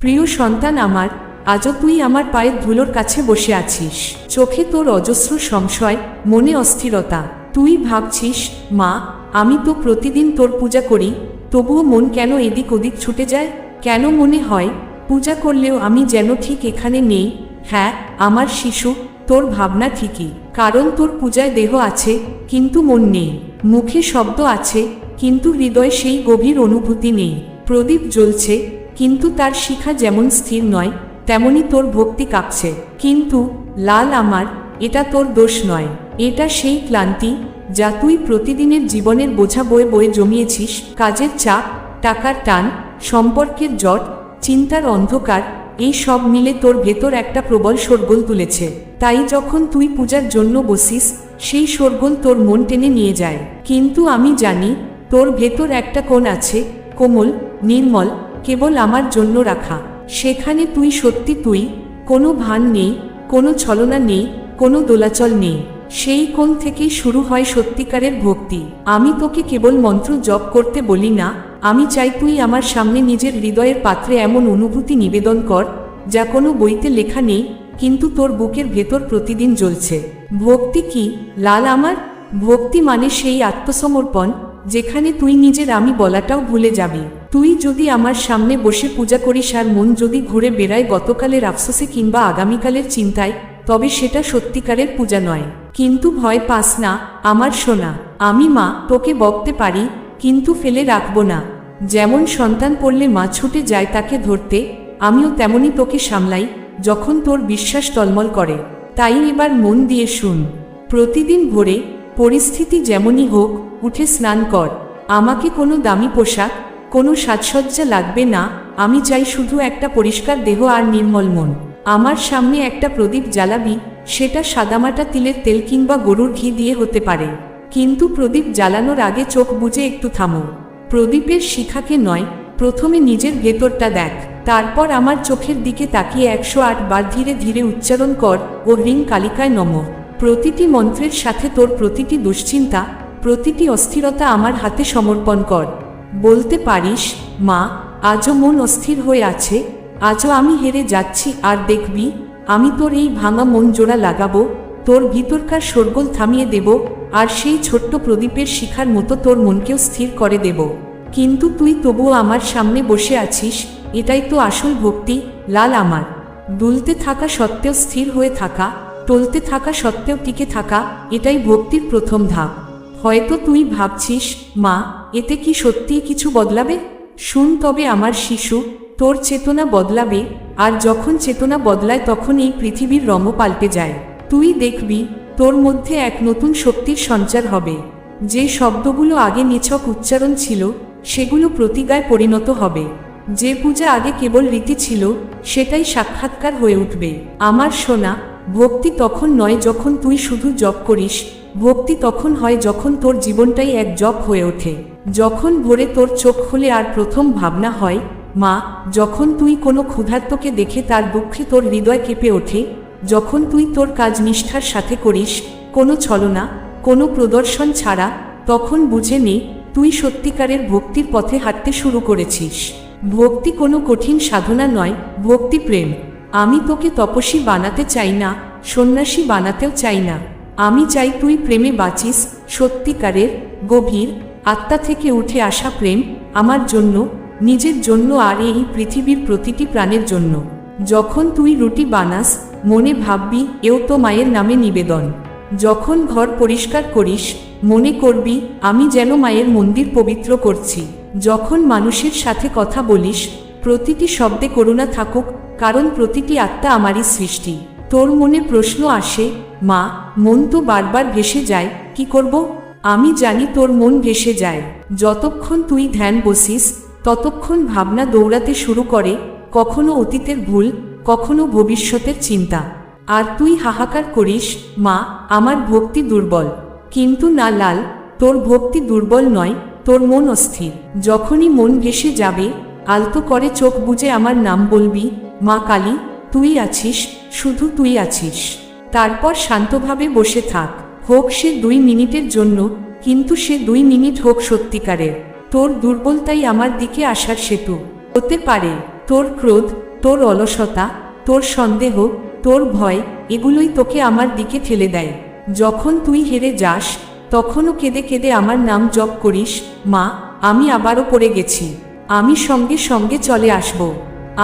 প্রিয় সন্তান আমার, আজও তুই আমার পায়ের ধুলোর কাছে বসে আছিস। চোখে তোর অজস্র সংশয়, মনে অস্থিরতা। তুই ভাবছিস, মা, আমি তো প্রতিদিন তোর পূজা করি, তবুও মন কেন এদিক ওদিক ছুটে যায়? কেন মনে হয়, পূজা করলেও আমি যেন ঠিক এখানে নেই? হ্যাঁ আমার শিশু, তোর ভাবনা ঠিকই। কারণ তোর পূজায় দেহ আছে, কিন্তু মন নেই। মুখে শব্দ আছে, কিন্তু হৃদয়ে সেই গভীর অনুভূতি নেই। প্রদীপ জ্বলছে কিন্তু তার শিখা যেমন স্থির নয়, তেমনি তোর ভক্তি কাঁপছে। কিন্তু, লাল আমার, এটা তোর দোষ নয়। এটা সেই ক্লান্তি, যা তুই প্রতিদিনের জীবনের বোঝা বয়ে বয়ে জমিয়েছিস, কাজের চাপ, টাকার টান, সম্পর্কের জট, চিন্তার অন্ধকার, এই সব মিলে তোর ভেতর একটা প্রবল শোরগোল তুলেছে। তাই যখন তুই পূজার জন্য বসিস, সেই শোরগোল তোর মন টেনে নিয়ে যায়। কিন্তু আমি জানি, তোর ভেতর একটা কোণ আছে, কোমল, নির্মল কেবল আমার জন্য রাখা। সেখানে তুই সত্যি তুই, কোনো ভান নেই, কোনো ছলনা নেই, কোনো দোলাচল নেই। সেই কোণ থেকেই শুরু হয় সত্যিকারের ভক্তি। আমি তোকে কেবল মন্ত্র জপ করতে বলি না, আমি চাই তুই আমার সামনে নিজের হৃদয়ের পাত্রে এমন অনুভূতি নিবেদন কর, যা কোনো বইতে লেখা নেই, কিন্তু তোর বুকের ভেতর প্রতিদিন জ্বলছে। ভক্তি কি, লাল আমার? ভক্তি মানে সেই আত্মসমর্পণ, যেখানে তুই নিজের আমি বলাটাও ভুলে যাবি। তুই যদি আমার সামনে বসে পূজা করিস আর মন যদি ঘুরে বেড়ায় গতকালের আফসোসে কিংবা আগামীকালের চিন্তায়, তবে সেটা সত্যিকারের পূজা নয়। কিন্তু ভয় পাস না, আমার সোনা। আমি মা, তোকে বকতে পারি, কিন্তু ফেলে রাখব না। যেমন সন্তান পড়লে মা ছুটে যায় তাকে ধরতে, আমিও তেমনি তোকে সামলাই, যখন তোর বিশ্বাস টলমল করে। তাই এবার মন দিয়ে শুন। প্রতিদিন ভোরে, পরিস্থিতি যেমনই হোক, উঠে স্নান কর। আমাকে কোনো দামি পোশাক কোনো সাজসজ্জা লাগবে না, আমি চাই শুধু একটা পরিষ্কার দেহ আর নির্মল মন। আমার সামনে একটা প্রদীপ জ্বালাবি, সেটা সাদামাটা তিলের তেল কিংবা গরুর ঘি দিয়ে হতে পারে। কিন্তু প্রদীপ জ্বালানোর আগে চোখ বুজে একটু থামো। প্রদীপের শিখাকে নয়, প্রথমে নিজের ভেতরটা দেখ। তারপর আমার চোখের দিকে তাকিয়ে একশো আট বার ধীরে ধীরে উচ্চারণ কর ও রিং কালিকায় নম। প্রতিটি মন্ত্রের সাথে তোর প্রতিটি দুশ্চিন্তা, প্রতিটি অস্থিরতা আমার হাতে সমর্পণ কর। বলতে পারিস, মা, আজও মন অস্থির হয়ে আছে, আজও আমি হেরে যাচ্ছি, আর দেখবি, আমি তোর এই ভাঙা মন জোড়া লাগাবো, তোর ভিতরকার শোরগোল থামিয়ে দেব, আর সেই ছোট্ট প্রদীপের শিখার মতো তোর মনকেও স্থির করে দেব। কিন্তু তুই তবুও আমার সামনে বসে আছিস, এটাই তো আসল ভক্তি, লাল আমার। দুলতে থাকা সত্ত্বেও স্থির হয়ে থাকা, টলতে থাকা সত্ত্বেও টিকে থাকা, এটাই ভক্তির প্রথম ধাপ। হয়তো তুই ভাবছিস, মা, এতে কি সত্যিই কিছু বদলাবে? শুন তবে আমার শিশু, তোর চেতনা বদলাবে, আর যখন চেতনা বদলায় তখন এই পৃথিবীর রঙও পাল্টে যায়। তুই দেখবি, তোর মধ্যে এক নতুন শক্তির সঞ্চার হবে। যে শব্দগুলো আগে নিছক উচ্চারণ ছিল, সেগুলো প্রতিগায় পরিণত হবে। যে পূজা আগে কেবল রীতি ছিল, সেটাই সাক্ষাৎকার হয়ে উঠবে। আমার সোনা ভক্তি তখন নয় যখন তুই শুধু জপ করিস, ভক্তি তখন হয় যখন তোর জীবনটাই এক জপ হয়ে ওঠে। যখন ভোরে তোর চোখ খুলে আর প্রথম ভাবনা হয়, মা, যখন তুই কোনো ক্ষুধার্তকে দেখে তার দুঃখে তোর হৃদয় কেঁপে ওঠে, যখন তুই তোর কাজ নিষ্ঠার সাথে করিস, কোনো ছলনা, কোনো প্রদর্শন ছাড়া, তখন বুঝে নে, তুই সত্যিকারের ভক্তির পথে হাঁটতে শুরু করেছিস। ভক্তি কোনো কঠিন সাধনা নয়, ভক্তি প্রেম। আমি তোকে তপস্বী বানাতে চাই না, সন্ন্যাসী বানাতেও চাই না। আমি চাই তুই প্রেমে বাঁচিস, সত্যিকারের, গভীর, আত্মা থেকে উঠে আসা প্রেম আমার জন্য, নিজের জন্য আর এই পৃথিবীর প্রতিটি প্রাণের জন্য। যখন তুই রুটি বানাস, মনে ভাববি এও তো মায়ের নামে নিবেদন। যখন ঘর পরিষ্কার করিস, মনে করবি আমি যেন মায়ের মন্দির পবিত্র করছি। যখন মানুষের সাথে কথা বলিস, প্রতিটি শব্দে করুণা থাকুক কারণ প্রতিটি আত্মা আমারই সৃষ্টি। তোর মনে প্রশ্ন আসে, মা, মন তো বারবার ভেসে যায়, কি করব? আমি জানি তোর মন ভেসে যায়। যতক্ষণ তুই ধ্যান বসিস, ততক্ষণ ভাবনা দৌড়াতে শুরু করে, কখনো অতীতের ভুল, কখনো ভবিষ্যতের চিন্তা। আর তুই হাহাকার করিস, মা, আমার ভক্তি দুর্বল। কিন্তু না লাল, তোর ভক্তি দুর্বল নয়, তোর মন অস্থির। যখনই মন ভেসে যাবে, আলতো করে চোখ বুজে আমার নাম বলবি মা কালী, তুই আছিস, শুধু তুই আছিস। তারপর শান্তভাবে বসে থাক। হোক সে দুই মিনিটের জন্য, কিন্তু সে দুই মিনিট হোক সত্যিকারের। তোর দুর্বলতাই আমার দিকে আসার সেতু। হতে পারে, তোর ক্রোধ, তোর অলসতা, তোর সন্দেহ, তোর ভয়, এগুলোই তোকে আমার দিকে ঠেলে দেয়। যখন তুই হেরে যাস, তখনও কেঁদে কেঁদে আমার নাম জপ করিস, মা, আমি আবারও পড়ে গেছি। আমি সঙ্গে সঙ্গে চলে আসব।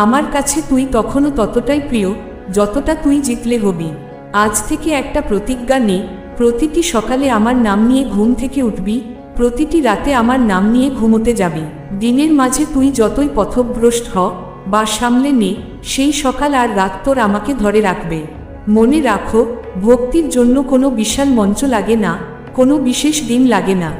আমার কাছে তুই তখনও ততটাই প্রিয়, যতটা তুই জিতলে হবি। আজ থেকে একটা প্রতিজ্ঞা নে, প্রতিটি সকালে আমার নাম নিয়ে ঘুম থেকে উঠবি, প্রতিটি রাতে আমার নাম নিয়ে ঘুমোতে যাবি। দিনের মাঝে তুই যতই পথভ্রষ্ট হ, বা সামলে নে, সেই সকাল আর রাত তোর আমাকে ধরে রাখবে। মনে রাখো, ভক্তির জন্য কোনো বিশাল মঞ্চ লাগে না, কোনো বিশেষ দিন লাগে না।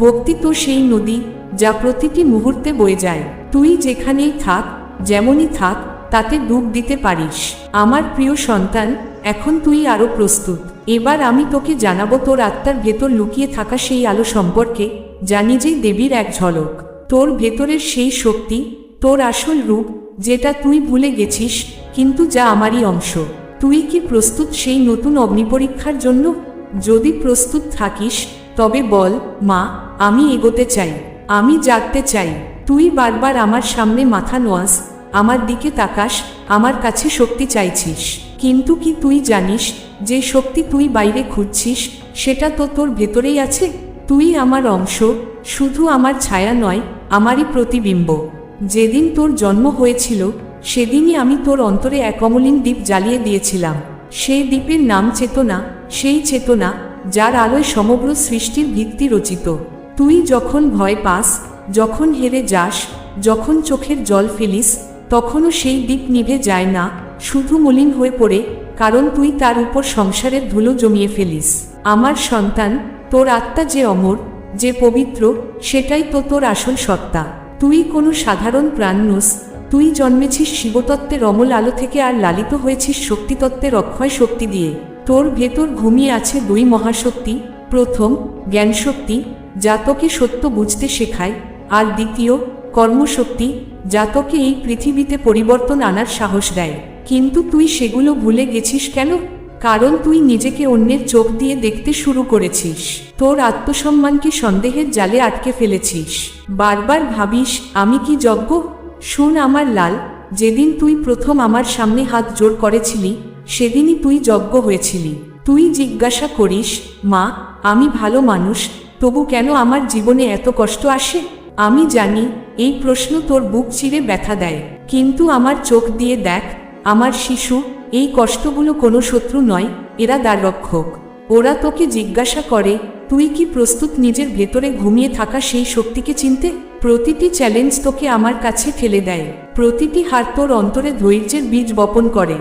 ভক্তি তো সেই নদী, যা প্রতিটি মুহূর্তে বয়ে যায়। তুই যেখানেই থাক যেমনই থাক, তাতে ডুব দিতে পারিস। আমার প্রিয় সন্তান, এখন তুই আরও প্রস্তুত। এবার আমি তোকে জানাব তোর আত্মার ভেতর লুকিয়ে থাকা সেই আলো সম্পর্কে যা নিজেই দেবীর এক ঝলক। তোর ভেতরের সেই শক্তি, তোর আসল রূপ, যেটা তুই ভুলে গেছিস, কিন্তু যা আমারই অংশ। তুই কি প্রস্তুত সেই নতুন অগ্নিপরীক্ষার জন্য? যদি প্রস্তুত থাকিস, তবে বল, মা, আমি এগোতে চাই। আমি জাগতে চাই। তুই বারবার আমার সামনে মাথা নোয়াস আমার দিকে তাকাস, আমার কাছে শক্তি চাইছিস। কিন্তু কি তুই জানিস যে শক্তি তুই বাইরে খুঁজছিস, সেটা তো তোর ভেতরেই আছে? তুই আমার অংশ, শুধু আমার ছায়া নয়, আমারই প্রতিবিম্ব। যেদিন তোর জন্ম হয়েছিল, সেদিনই আমি তোর অন্তরে এক অমলিন দ্বীপ জ্বালিয়ে দিয়েছিলাম। সেই দ্বীপের নাম চেতনা, সেই চেতনা, যার আলোয় সমগ্র সৃষ্টির ভিত্তি রচিত। তুই যখন ভয় পাস, যখন হেরে যাস, যখন চোখের জল ফেলিস তখনও সেই দ্বীপ নিভে যায় না, শুধু মলিন হয়ে পড়ে, কারণ তুই তার উপর সংসারের ধুলো জমিয়ে ফেলিস। আমার সন্তান, তোর আত্মা যে অমর, যে পবিত্র, সেটাই তো তোর আসল সত্তা। তুই কোনো সাধারণ প্রাণ নোস তুই জন্মেছিস শিবতত্ত্বের অমল আলো থেকে আর লালিত হয়েছিস শক্তিতত্ত্বের অক্ষয় শক্তি দিয়ে। তোর ভেতর ঘুমিয়ে আছে দুই মহাশক্তি, প্রথম জ্ঞানশক্তি, যা তোকে সত্য বুঝতে শেখায়, আর দ্বিতীয় কর্মশক্তি, যা তোকে এই পৃথিবীতে পরিবর্তন আনার সাহস দেয়। কিন্তু তুই সেগুলো ভুলে গেছিস কেন? কারণ তুই নিজেকে অন্যের চোখ দিয়ে দেখতে শুরু করেছিস। তোর আত্মসম্মানকে সন্দেহের জালে আটকে ফেলেছিস। বারবার ভাবিস, আমি কি যজ্ঞ? শুন আমার লাল, যেদিন তুই প্রথম আমার সামনে হাত জোর করেছিলি, সেদিনই তুই যজ্ঞ হয়েছিলি। তুই জিজ্ঞাসা করিস, মা, আমি ভালো মানুষ, তবু কেন আমার জীবনে এত কষ্ট আসে? আমি জানি, এই প্রশ্ন তোর বুক চিরে ব্যথা দেয়। কিন্তু আমার চোখ দিয়ে দেখ, আমার শিশু, এই কষ্টগুলো কোনো শত্রু নয়, এরা দ্বাররক্ষক ওরা তোকে জিজ্ঞাসা করে, তুই কি প্রস্তুত নিজের ভেতরে ঘুমিয়ে থাকা সেই শক্তিকে চিনতে? প্রতিটি চ্যালেঞ্জ তোকে আমার কাছে ঠেলে দেয়। প্রতিটি হার তোর অন্তরে ধৈর্যের বীজ বপন করে।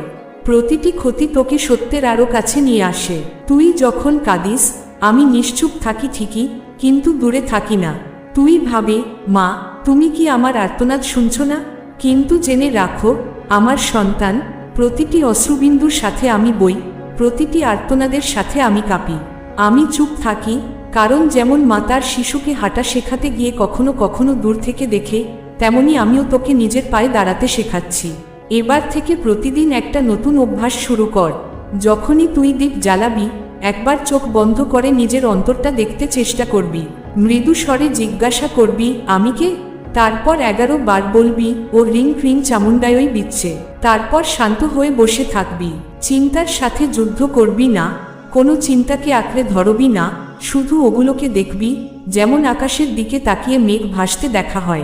প্রতিটি ক্ষতি তোকে সত্যের আরও কাছে নিয়ে আসে। তুই যখন কাঁদিস, আমি নিশ্চুপ থাকি ঠিকই, কিন্তু দূরে থাকি না। তুই ভাবে, মা, তুমি কি আমার আর্তনাদ শুনছ না? কিন্তু জেনে রাখো, আমার সন্তান, প্রতিটি অশ্রুবিন্দুর সাথে আমি বই, প্রতিটি আর্তনাদের সাথে আমি কাঁপি। আমি চুপ থাকি, কারণ যেমন মাতার শিশুকে হাঁটা শেখাতে গিয়ে কখনো কখনো দূর থেকে দেখে, তেমনি আমিও তোকে নিজের পায়ে দাঁড়াতে শেখাচ্ছি। এবার থেকে প্রতিদিন একটা নতুন অভ্যাস শুরু কর। যখনই তুই দ্বীপ জ্বালাবি, একবার চোখ বন্ধ করে নিজের অন্তরটা দেখতে চেষ্টা করবি। মৃদু স্বরে জিজ্ঞাসা করবি, আমি কে? তারপর এগারো বার বলবি, ও রিং রিং চামুন্ডায়ই বিচ্ছে। তারপর শান্ত হয়ে বসে থাকবি। চিন্তার সাথে যুদ্ধ করবি না, কোনো চিন্তাকে আঁকড়ে ধরবি না, শুধু ওগুলোকে দেখবি, যেমন আকাশের দিকে তাকিয়ে মেঘ ভাসতে দেখা হয়।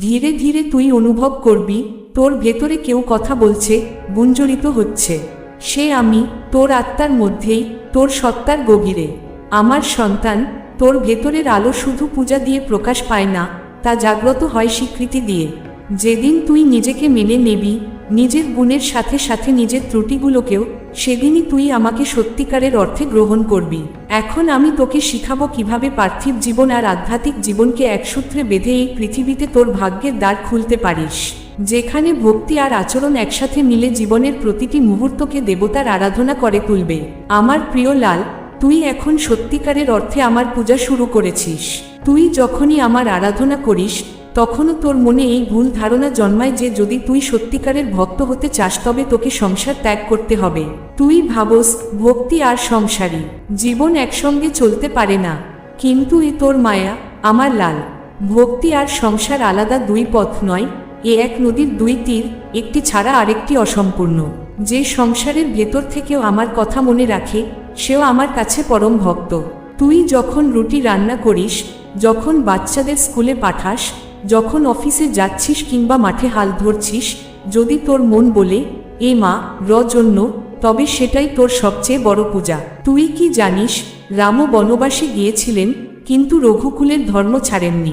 ধীরে ধীরে তুই অনুভব করবি, তোর ভেতরে কেউ কথা বলছে, গুঞ্জরিত হচ্ছে। সে আমি, তোর আত্মার মধ্যেই, তোর সত্তার গভীরে। আমার সন্তান তোর ভেতরের আলো শুধু পূজা দিয়ে প্রকাশ পায় না, তা জাগ্রত হয় স্বীকৃতি দিয়ে। যেদিন তুই নিজেকে মেনে নেবি, নিজের গুণের সাথে সাথে নিজের ত্রুটিগুলোকেও, সেদিনই তুই আমাকে সত্যিকারের অর্থে গ্রহণ করবি। এখন আমি তোকে শিখাবো কীভাবে পার্থিব জীবন আর আধ্যাত্মিক জীবনকে একসূত্রে বেঁধে এই পৃথিবীতে তোর ভাগ্যের দ্বার খুলতে পারিস। যেখানে ভক্তি আর আচরণ একসাথে মিলে জীবনের প্রতিটি মুহূর্তকে দেবতার আরাধনা করে তুলবে। আমার প্রিয় লাল তুই এখন সত্যিকারের অর্থে আমার পূজা শুরু করেছিস। তুই যখনই আমার আরাধনা করিস, তখনও তোর মনে এই ভুল ধারণা জন্মায় যে যদি তুই সত্যিকারের ভক্ত হতে চাস, তবে তোকে সংসার ত্যাগ করতে হবে। তুই ভাবস, ভক্তি আর সংসারী জীবন একসঙ্গে চলতে পারে না। কিন্তু এ তোর মায়া, আমার লাল। ভক্তি আর সংসার আলাদা দুই পথ নয়, এ এক নদীর দুই তীর, একটি ছাড়া আরেকটি অসম্পূর্ণ। যে সংসারের ভেতর থেকেও আমার কথা মনে রাখে সেও আমার কাছে পরম ভক্ত। তুই যখন রুটি রান্না করিস, যখন বাচ্চাদের স্কুলে পাঠাস, যখন অফিসে যাচ্ছিস কিংবা মাঠে হাল ধরছিস, যদি তোর মন বলে, এ মা, র জন্য, তবে সেটাই তোর সবচেয়ে বড় পূজা। তুই কি জানিস, রামও বনবাসে গিয়েছিলেন, কিন্তু রঘুকুলের ধর্ম ছাড়েননি।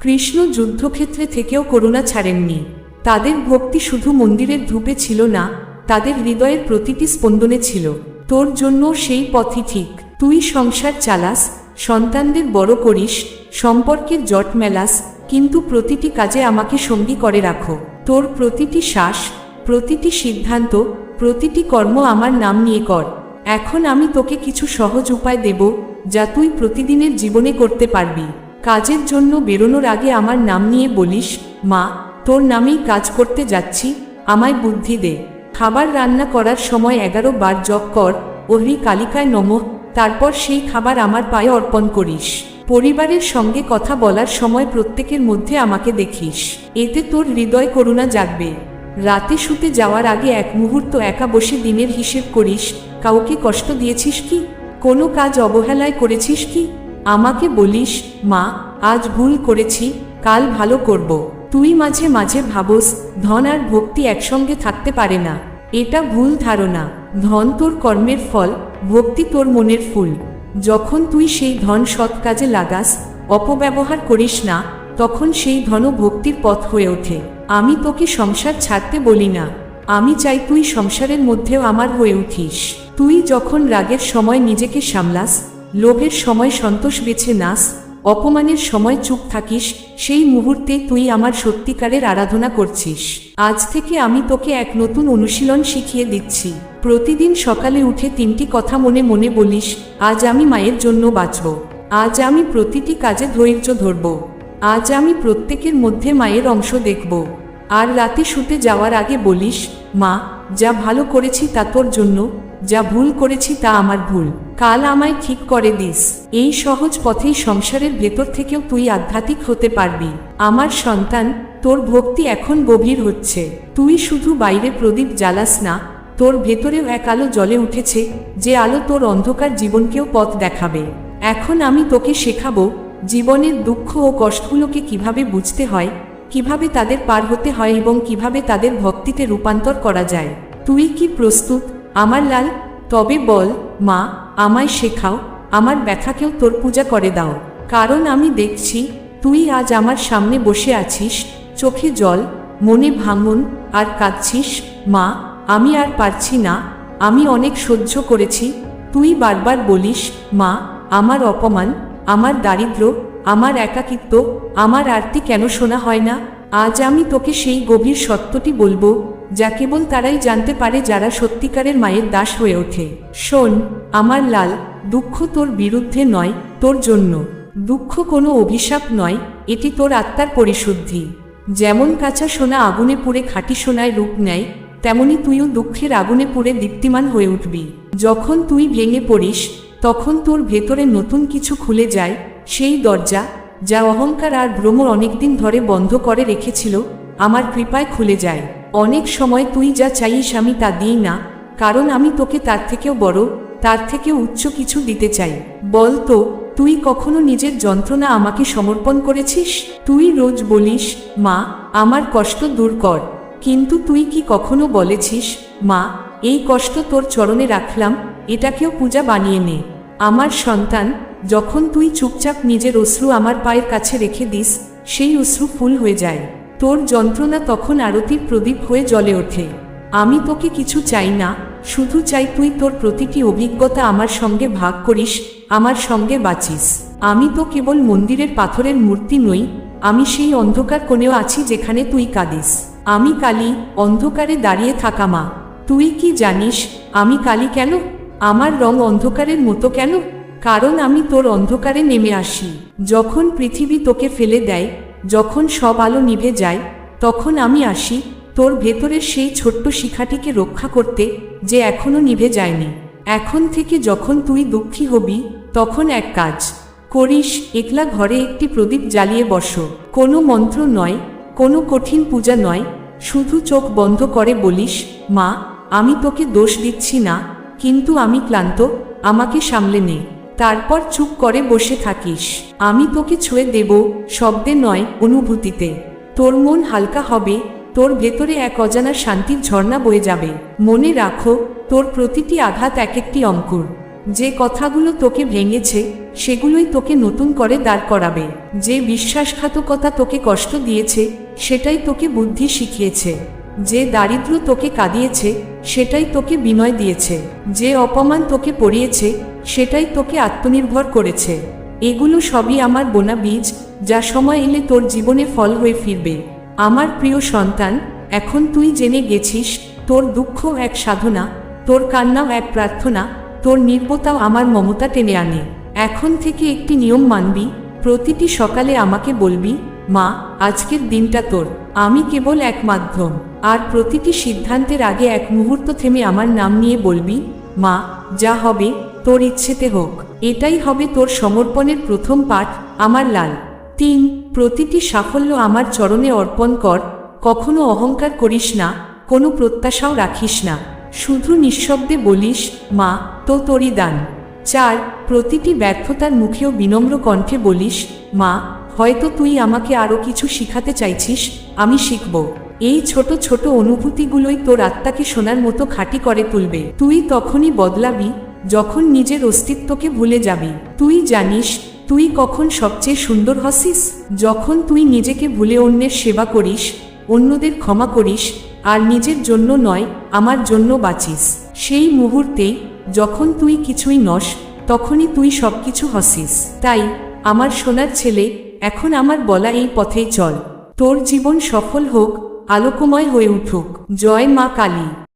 কৃষ্ণ যুদ্ধক্ষেত্রে থেকেও করুণা ছাড়েননি। তাদের ভক্তি শুধু মন্দিরের ধূপে ছিল না, তাদের হৃদয়ের প্রতিটি স্পন্দনে ছিল। তোর জন্য সেই পথই ঠিক। তুই সংসার চালাস, সন্তানদের বড় করিস, সম্পর্কের জট মেলাস, কিন্তু প্রতিটি কাজে আমাকে সঙ্গী করে রাখো। তোর প্রতিটি শ্বাস, প্রতিটি সিদ্ধান্ত, প্রতিটি কর্ম আমার নাম নিয়ে কর। এখন আমি তোকে কিছু সহজ উপায় দেব, যা তুই প্রতিদিনের জীবনে করতে পারবি। কাজের জন্য বেরোনোর আগে আমার নাম নিয়ে বলিস, মা, তোর নামেই কাজ করতে যাচ্ছি, আমায় বুদ্ধি দে। খাবার রান্না করার সময় এগারো বার জপ কর, ওহরি কালিকায় নমঃ, তারপর সেই খাবার আমার পায়ে অর্পণ করিস। পরিবারের সঙ্গে কথা বলার সময় প্রত্যেকের মধ্যে আমাকে দেখিস। এতে তোর হৃদয় করুণা জাগবে। রাতে শুতে যাওয়ার আগে এক মুহূর্ত একা বসে দিনের হিসেব করিস, কাউকে কষ্ট দিয়েছিস কি? কোনো কাজ অবহেলায় করেছিস কি? আমাকে বলিস, মা, আজ ভুল করেছি, কাল ভালো করব। তুই মাঝে মাঝে ভাবস, ধন আর ভক্তি একসঙ্গে থাকতে পারে না। এটা ভুল ধারণা। ধন তোর কর্মের ফল, ভক্তি তোর মনের ফুল। যখন তুই সেই ধন সৎ কাজে লাগাস, অপব্যবহার করিস না, তখন সেই ধন ভক্তির পথ হয়ে ওঠে। আমি তোকে সংসার ছাড়তে বলি না। আমি চাই তুই সংসারের মধ্যেও আমার হয়ে উঠিস। তুই যখন রাগের সময় নিজেকে সামলাস, লোভের সময় সন্তোষ বেছে নাস অপমানের সময় চুপ থাকিস, সেই মুহূর্তে তুই আমার সত্যিকারের আরাধনা করছিস। আজ থেকে আমি তোকে এক নতুন অনুশীলন শিখিয়ে দিচ্ছি। প্রতিদিন সকালে উঠে তিনটি কথা মনে মনে বলিস, আজ আমি মায়ের জন্য বাঁচব। আজ আমি প্রতিটি কাজে ধৈর্য ধরব। আজ আমি প্রত্যেকের মধ্যে মায়ের অংশ দেখব। আর রাতে শুতে যাওয়ার আগে বলিস, মা, যা ভালো করেছি তা তোর জন্য। যা ভুল করেছি তা আমার ভুল। কাল আমায় ঠিক করে দিস। এই সহজ পথেই সংসারের ভেতর থেকেও তুই আধ্যাত্মিক হতে পারবি। আমার সন্তান, তোর ভক্তি এখন গভীর হচ্ছে। তুই শুধু বাইরে প্রদীপ জ্বালাস না, তোর ভেতরেও এক আলো জ্বলে উঠেছে, যে আলো তোর অন্ধকার জীবনকেও পথ দেখাবে। এখন আমি তোকে শেখাবো, জীবনের দুঃখ ও কষ্টগুলোকে কীভাবে বুঝতে হয়, কীভাবে তাদের পার হতে হয় এবং কীভাবে তাদের ভক্তিতে রূপান্তর করা যায়। তুই কি প্রস্তুত? আমার লাল, তবে বল, মা, আমায় শেখাও, আমার ব্যথাকেও তোর পূজা করে দাও। কারণ আমি দেখছি, তুই আজ আমার সামনে বসে আছিস, চোখে জল, মনে ভাঙন, আর কাঁদছিস। মা, আমি আর পারছি না, আমি অনেক সহ্য করেছি, তুই বারবার বলিস, মা, আমার অপমান, আমার দারিদ্র, আমার একাকিত্ব, আমার আরতি কেন শোনা হয় না? আজ আমি তোকে সেই গভীর সত্যটি বলব যা কেবল তারাই জানতে পারে যারা সত্যিকারের মায়ের দাস হয়ে ওঠে। শোন, আমার লাল, দুঃখ তোর বিরুদ্ধে নয়, তোর জন্য। দুঃখ কোনো অভিশাপ নয়, এটি তোর আত্মার পরিশুদ্ধি। যেমন কাঁচা সোনা আগুনে পুড়ে খাঁটি সোনায় রূপ নেয়, তেমনি তুইও দুঃখের আগুনে পুড়ে দীপ্তিমান হয়ে উঠবি। যখন তুই ভেঙে পড়িস, তখন তোর ভেতরে নতুন কিছু খুলে যায়, সেই দরজা, যা অহংকার আর ভ্রমর অনেকদিন ধরে বন্ধ করে রেখেছিল, আমার কৃপায় খুলে যায়। অনেক সময় তুই যা চাইস আমি তা দিই না, কারণ আমি তোকে তার থেকেও বড়, তার থেকেও উচ্চ কিছু দিতে চাই। বল তো, তুই কখনো নিজের যন্ত্রণা আমাকে সমর্পণ করেছিস? তুই রোজ বলিস, মা, আমার কষ্ট দূর কর। কিন্তু তুই কি কখনো বলেছিস, মা, এই কষ্ট তোর চরণে রাখলাম, এটাকেও পূজা বানিয়ে নে। আমার সন্তান, যখন তুই চুপচাপ নিজের অশ্রু আমার পায়ের কাছে রেখে দিস, সেই অশ্রু ফুল হয়ে যায়। তোর যন্ত্রণা তখন আরতির প্রদীপ হয়ে জ্বলে ওঠে। আমি তোকে কিছু চাই না, শুধু চাই তুই তোর প্রতিটি অভিজ্ঞতা আমার সঙ্গে ভাগ করিস, আমার সঙ্গে বাঁচিস। আমি তো কেবল মন্দিরের পাথরের মূর্তি নই, আমি সেই অন্ধকার কোণেও আছি যেখানে তুই কাঁদিস। আমি কালি, অন্ধকারে দাঁড়িয়ে থাকা মা। তুই কি জানিস, আমি কালি কেন? আমার রং অন্ধকারের মতো কেন? কারণ আমি তোর অন্ধকারে নেমে আসি। যখন পৃথিবী তোকে ফেলে দেয় যখন সব আলো নিভে যায়, তখন আমি আসি তোর ভেতরের সেই ছোট্ট শিখাটিকে রক্ষা করতে যে এখনও নিভে যায়নি। এখন থেকে যখন তুই দুঃখী হবি, তখন এক কাজ করিস, একলা ঘরে একটি প্রদীপ জ্বালিয়ে বসো। কোনো মন্ত্র নয়, কোনো কঠিন পূজা নয়, শুধু চোখ বন্ধ করে বলিস, মা, আমি তোকে দোষ দিচ্ছি না, কিন্তু আমি ক্লান্ত, আমাকে সামলে নে। তারপর চুপ করে বসে থাকিস। আমি তোকে ছুঁয়ে দেব শব্দে নয়, অনুভূতিতে। তোর মন হালকা হবে, তোর ভেতরে এক অজানা শান্তির ঝর্ণা বয়ে যাবে। মনে রাখো, তোর প্রতিটি আঘাত এক একটি অঙ্কুর। যে কথাগুলো তোকে ভেঙেছে, সেগুলোই তোকে নতুন করে দাঁড় করাবে। যে বিশ্বাসঘাতকতা তোকে কষ্ট দিয়েছে, সেটাই তোকে বুদ্ধি শিখিয়েছে। যে দারিদ্র তোকে কাঁদিয়েছে, সেটাই তোকে বিনয় দিয়েছে। যে অপমান তোকে পড়িয়েছে, সেটাই তোকে আত্মনির্ভর করেছে। এগুলো সবই আমার বোনা বীজ, যা সময় এলে তোর জীবনে ফল হয়ে ফিরবে। আমার প্রিয় সন্তান, এখন তুই জেনে গেছিস, তোর দুঃখ এক সাধনা, তোর কান্নাও এক প্রার্থনা, তোর নির্বতাও আমার মমতা টেনে আনে। এখন থেকে একটি নিয়ম মানবি, প্রতিটি সকালে আমাকে বলবি, মা, আজকের দিনটা তোর। আমি কেবল এক মাধ্যম, আর প্রতিটি সিদ্ধান্তের আগে এক মুহূর্ত থেমে আমার নাম নিয়ে বলবি, মা, যা হবে, তোর ইচ্ছেতে হোক। এটাই হবে তোর সমর্পণের প্রথম পাঠ, আমার লাল। তিন, প্রতিটি সাফল্য আমার চরণে অর্পণ কর, কখনো অহংকার করিস না, কোনো প্রত্যাশাও রাখিস না। শুধু নিঃশব্দে বলিস, মা, তো তোরই দান। চার, প্রতিটি ব্যর্থতার মুখেও বিনম্র কণ্ঠে বলিস, মা হয়তো তুই আমাকে আরও কিছু শিখাতে চাইছিস, আমি শিখব। এই ছোট ছোট অনুভূতিগুলোই তোর আত্মাকে শোনার মতো খাঁটি করে তুলবে। তুই তখনই বদলাবি, যখন নিজের অস্তিত্বকে ভুলে যাবি। তুই জানিস, তুই কখন সবচেয়ে সুন্দর হসিস? যখন তুই নিজেকে ভুলে অন্যের সেবা করিস, অন্যদের ক্ষমা করিস, আর নিজের জন্য নয়, আমার জন্য বাঁচিস। সেই মুহূর্তেই, যখন তুই কিছুই নস, তখনই তুই সবকিছু হসিস। তাই, আমার সোনার ছেলে এখন আমার বলা এই পথেই চল। তোর জীবন সফল হোক, আলোকময় হয়ে উঠুক। জয় মা কালী।